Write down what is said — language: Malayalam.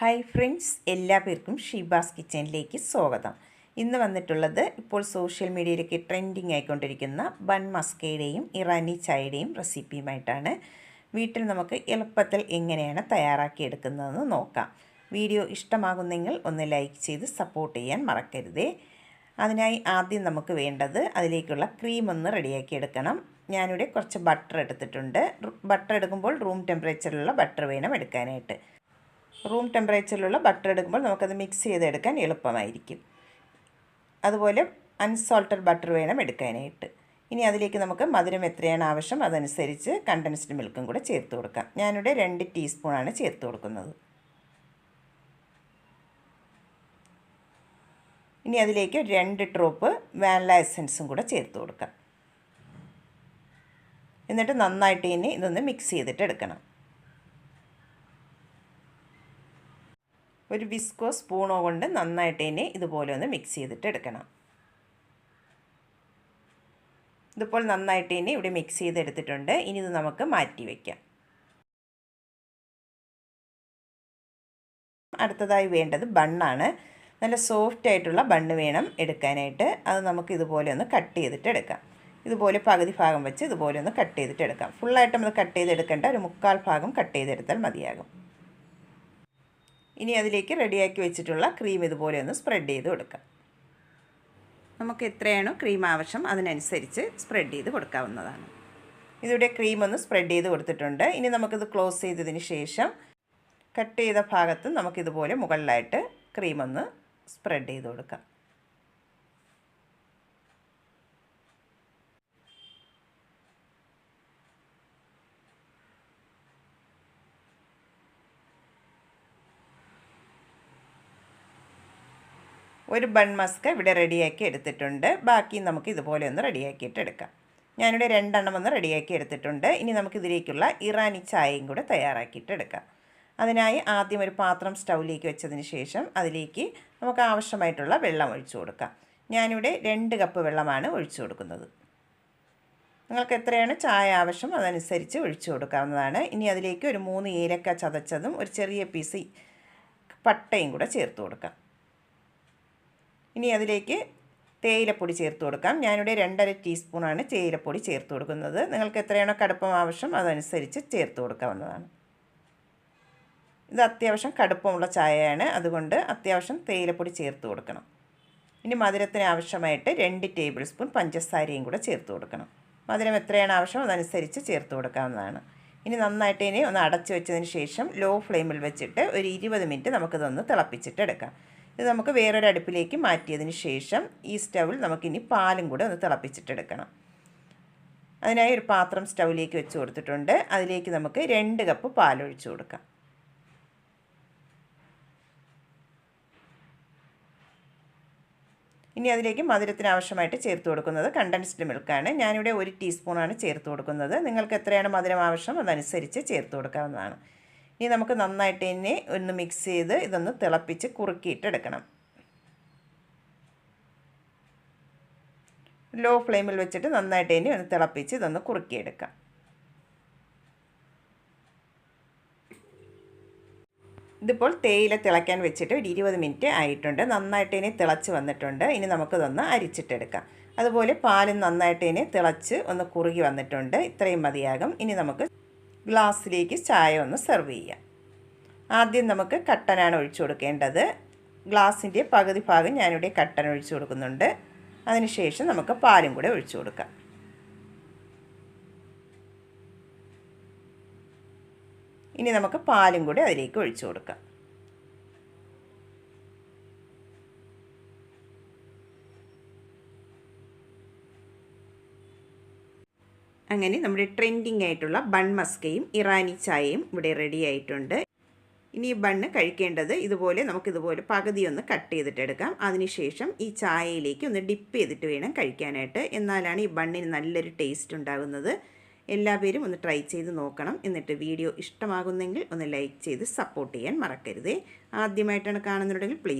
ഹായ് ഫ്രണ്ട്സ് എല്ലാ പേർക്കും ഷീബാസ് കിച്ചണിലേക്ക് സ്വാഗതം. ഇന്ന് വന്നിട്ടുള്ളത് ഇപ്പോൾ സോഷ്യൽ മീഡിയയിലേക്ക് ട്രെൻഡിങ് ആയിക്കൊണ്ടിരിക്കുന്ന ബൺ മസ്കയുടെയും ഇറാനി ചായയുടെയും റെസിപ്പിയുമായിട്ടാണ് വീട്ടിൽ നമുക്ക് എളുപ്പത്തിൽ എങ്ങനെയാണ് തയ്യാറാക്കിയെടുക്കുന്നതെന്ന് നോക്കാം. വീഡിയോ ഇഷ്ടമാകുന്നെങ്കിൽ ഒന്ന് ലൈക്ക് ചെയ്ത് സപ്പോർട്ട് ചെയ്യാൻ മറക്കരുതേ. അതിനായി ആദ്യം നമുക്ക് വേണ്ടത് അതിലേക്കുള്ള ക്രീം ഒന്ന് റെഡിയാക്കി എടുക്കണം. ഞാനിവിടെ കുറച്ച് ബട്ടർ എടുത്തിട്ടുണ്ട്. ബട്ടർ എടുക്കുമ്പോൾ റൂം ടെമ്പറേച്ചറിലുള്ള ബട്ടർ വേണം എടുക്കാനായിട്ട്. റൂം ടെമ്പറേച്ചറിലുള്ള ബട്ടർ എടുക്കുമ്പോൾ നമുക്കത് മിക്സ് ചെയ്തെടുക്കാൻ എളുപ്പമായിരിക്കും. അതുപോലെ അൺസോൾട്ടഡ് ബട്ടർ വേണം എടുക്കാനായിട്ട്. ഇനി അതിലേക്ക് നമുക്ക് മധുരം എത്രയാണ് ആവശ്യം അതനുസരിച്ച് കണ്ടൻസ്ഡ് മിൽക്കും കൂടെ ചേർത്ത് കൊടുക്കാം. ഞാനിവിടെ രണ്ട് ടീസ്പൂണാണ് ചേർത്ത് കൊടുക്കുന്നത്. ഇനി അതിലേക്ക് രണ്ട് ഡ്രോപ്പ് വാനില എസൻസും കൂടെ ചേർത്ത് കൊടുക്കാം. എന്നിട്ട് നന്നായിട്ട് ഇനി ഇതൊന്ന് മിക്സ് ചെയ്തിട്ട് എടുക്കണം. ഒരു വിസ്കോ സ്പൂണോ കൊണ്ട് നന്നായിട്ട് ഇനി ഇതുപോലെ ഒന്ന് മിക്സ് ചെയ്തിട്ട് എടുക്കണം. ഇതിപ്പോൾ നന്നായിട്ട് ഇനി ഇവിടെ മിക്സ് ചെയ്തെടുത്തിട്ടുണ്ട്. ഇനി ഇത് നമുക്ക് മാറ്റി വയ്ക്കാം അടുത്തതായി വേണ്ടത് ബണ്ണാണ്. നല്ല സോഫ്റ്റ് ആയിട്ടുള്ള ബണ്ണ് വേണം എടുക്കാനായിട്ട്. അത് നമുക്ക് ഇതുപോലെ ഒന്ന് കട്ട് ചെയ്തിട്ട് എടുക്കാം. ഇതുപോലെ പകുതി ഭാഗം വെച്ച് ഇതുപോലെ ഒന്ന് കട്ട് ചെയ്തിട്ട് എടുക്കാം. ഫുള്ളായിട്ട് നമ്മൾ കട്ട് ചെയ്തെടുക്കേണ്ട ഒരു മുക്കാൽ ഭാഗം കട്ട് ചെയ്തെടുത്താൽ മതിയാകും. ഇനി അതിലേക്ക് റെഡിയാക്കി വെച്ചിട്ടുള്ള ക്രീം ഇതുപോലെ ഒന്ന് സ്പ്രെഡ് ചെയ്ത് കൊടുക്കാം. നമുക്ക് എത്രയാണോ ക്രീം ആവശ്യം അതിനനുസരിച്ച് സ്പ്രെഡ് ചെയ്ത് കൊടുക്കാവുന്നതാണ്. ഇതിവിടെ ക്രീം ഒന്ന് സ്പ്രെഡ് ചെയ്ത് കൊടുത്തിട്ടുണ്ട്. ഇനി നമുക്കിത് ക്ലോസ് ചെയ്തതിന് ശേഷം കട്ട് ചെയ്ത ഭാഗത്ത് നമുക്കിതുപോലെ മുകളിലായിട്ട് ക്രീം ഒന്ന് സ്പ്രെഡ് ചെയ്ത് കൊടുക്കാം. ഒരു ബൺ മസ്ക് ഇവിടെ റെഡിയാക്കി എടുത്തിട്ടുണ്ട്. ബാക്കി നമുക്ക് ഇതുപോലെ ഒന്ന് റെഡിയാക്കിയിട്ട് എടുക്കാം. ഞാനിവിടെ രണ്ടെണ്ണം ഒന്ന് റെഡിയാക്കി എടുത്തിട്ടുണ്ട്. ഇനി നമുക്കിതിലേക്കുള്ള ഇറാനി ചായയും കൂടെ തയ്യാറാക്കിയിട്ട് എടുക്കാം. അതിനായി ആദ്യം ഒരു പാത്രം സ്റ്റൗവിലേക്ക് വെച്ചതിന് ശേഷം അതിലേക്ക് നമുക്ക് ആവശ്യമായിട്ടുള്ള വെള്ളം ഒഴിച്ചു കൊടുക്കാം. ഞാനിവിടെ രണ്ട് കപ്പ് വെള്ളമാണ് ഒഴിച്ചു കൊടുക്കുന്നത്. നിങ്ങൾക്ക് എത്രയാണ് ചായ ആവശ്യം അതനുസരിച്ച് ഒഴിച്ചു കൊടുക്കാവുന്നതാണ്. ഇനി അതിലേക്ക് ഒരു മൂന്ന് ഏലക്ക ചതച്ചതും ഒരു ചെറിയ പീസ് പട്ടയും കൂടെ ചേർത്ത് കൊടുക്കാം. ഇനി അതിലേക്ക് തേയിലപ്പൊടി ചേർത്ത് കൊടുക്കാം. ഞാനിവിടെ രണ്ടര ടീസ്പൂണാണ് തേയിലപ്പൊടി ചേർത്ത് കൊടുക്കുന്നത്. നിങ്ങൾക്ക് എത്രയാണോ കടുപ്പം ആവശ്യം അതനുസരിച്ച് ചേർത്ത് കൊടുക്കാവുന്നതാണ്. ഇത് അത്യാവശ്യം കടുപ്പമുള്ള ചായയാണ്. അതുകൊണ്ട് അത്യാവശ്യം തേയിലപ്പൊടി ചേർത്ത് കൊടുക്കണം. ഇനി മധുരത്തിന് ആവശ്യമായിട്ട് രണ്ട് ടേബിൾ സ്പൂൺ പഞ്ചസാരയും കൂടെ ചേർത്ത് കൊടുക്കണം. മധുരം എത്രയാണ് ആവശ്യം അതനുസരിച്ച് ചേർത്ത് കൊടുക്കാവുന്നതാണ്. ഇനി നന്നായിട്ട് ഇനി ഒന്ന് അടച്ചു വെച്ചതിന് ശേഷം ലോ ഫ്ലെയിമിൽ വെച്ചിട്ട് ഒരു ഇരുപത് മിനിറ്റ് നമുക്കിതൊന്ന് തിളപ്പിച്ചിട്ട് എടുക്കാം ഇത് നമുക്ക് വേറൊരു അടുപ്പിലേക്ക് മാറ്റിയതിന് ശേഷം ഈ സ്റ്റൗവിൽ നമുക്കിനി പാലും കൂടെ ഒന്ന് തിളപ്പിച്ചിട്ടെടുക്കണം. അതിനായി ഒരു പാത്രം സ്റ്റൗവിലേക്ക് വെച്ച് കൊടുത്തിട്ടുണ്ട്. അതിലേക്ക് നമുക്ക് രണ്ട് കപ്പ് പാലൊഴിച്ച് കൊടുക്കാം. ഇനി അതിലേക്ക് മധുരത്തിന് ആവശ്യമായിട്ട് ചേർത്ത് കൊടുക്കുന്നത് കണ്ടൻസ്ഡ് മിൽക്കാണ് ഞാനിവിടെ ഒരു ടീസ്പൂണാണ് ചേർത്ത് കൊടുക്കുന്നത്. നിങ്ങൾക്ക് എത്രയാണ് മധുരം ആവശ്യം അതനുസരിച്ച് ചേർത്ത് കൊടുക്കാവുന്നതാണ്. ഇനി നമുക്ക് നന്നായിട്ട് തന്നെ ഒന്ന് മിക്സ് ചെയ്ത് ഇതൊന്ന് തിളപ്പിച്ച് കുറുക്കിയിട്ടെടുക്കണം ലോ ഫ്ലെയിമിൽ വെച്ചിട്ട് നന്നായിട്ട് തന്നെ ഒന്ന് തിളപ്പിച്ച് ഇതൊന്ന് കുറുക്കിയെടുക്കാം. ഇതിപ്പോൾ തേയില തിളയ്ക്കാൻ വെച്ചിട്ട് ഒരു ഇരുപത് മിനിറ്റ് ആയിട്ടുണ്ട്. നന്നായിട്ട് ഇനി തിളച്ച് വന്നിട്ടുണ്ട്. ഇനി നമുക്കിതൊന്ന് അരിച്ചിട്ടെടുക്കാം. അതുപോലെ പാലും നന്നായിട്ട് ഇനി തിളച്ച് ഒന്ന് കുറുകി വന്നിട്ടുണ്ട്. ഇത്രയും മതിയാകും. ഇനി നമുക്ക് ഗ്ലാസ്സിലേക്ക് ചായ ഒന്ന് സെർവ് ചെയ്യാം ആദ്യം നമുക്ക് കട്ടനാണ് ഒഴിച്ചു കൊടുക്കേണ്ടത്. ഗ്ലാസിന്റെ പകുതി ഭാഗം ഞാനിവിടെ കട്ടൻ ഒഴിച്ചു കൊടുക്കുന്നുണ്ട്. അതിനുശേഷം നമുക്ക് പാലും കൂടെ ഒഴിച്ചു കൊടുക്കാം. ഇനി നമുക്ക് പാലും കൂടെ അതിലേക്ക് ഒഴിച്ചു കൊടുക്കാം. അങ്ങനെ നമ്മുടെ ട്രെൻഡിങ് ആയിട്ടുള്ള ബൺ മസ്കയും ഇറാനി ചായയും ഇവിടെ റെഡി ആയിട്ടുണ്ട്. ഇനി ഈ ബണ്ണ് കഴിക്കേണ്ടത് ഇതുപോലെ നമുക്കിതുപോലെ പകുതി ഒന്ന് കട്ട് ചെയ്തിട്ട് എടുക്കാം. അതിനുശേഷം ഈ ചായയിലേക്ക് ഒന്ന് ഡിപ്പ് ചെയ്തിട്ട് വേണം കഴിക്കാനായിട്ട്. എന്നാലാണ് ഈ ബണ്ണിന് നല്ലൊരു ടേസ്റ്റ് ഉണ്ടാകുന്നത്. എല്ലാവരും ഒന്ന് ട്രൈ ചെയ്ത് നോക്കണം. എന്നിട്ട് വീഡിയോ ഇഷ്ടമാകുന്നെങ്കിൽ ഒന്ന് ലൈക്ക് ചെയ്ത് സപ്പോർട്ട് ചെയ്യാൻ മറക്കരുതേ. ആദ്യമായിട്ടാണ് കാണുന്നുണ്ടെങ്കിൽ പ്ലീസ്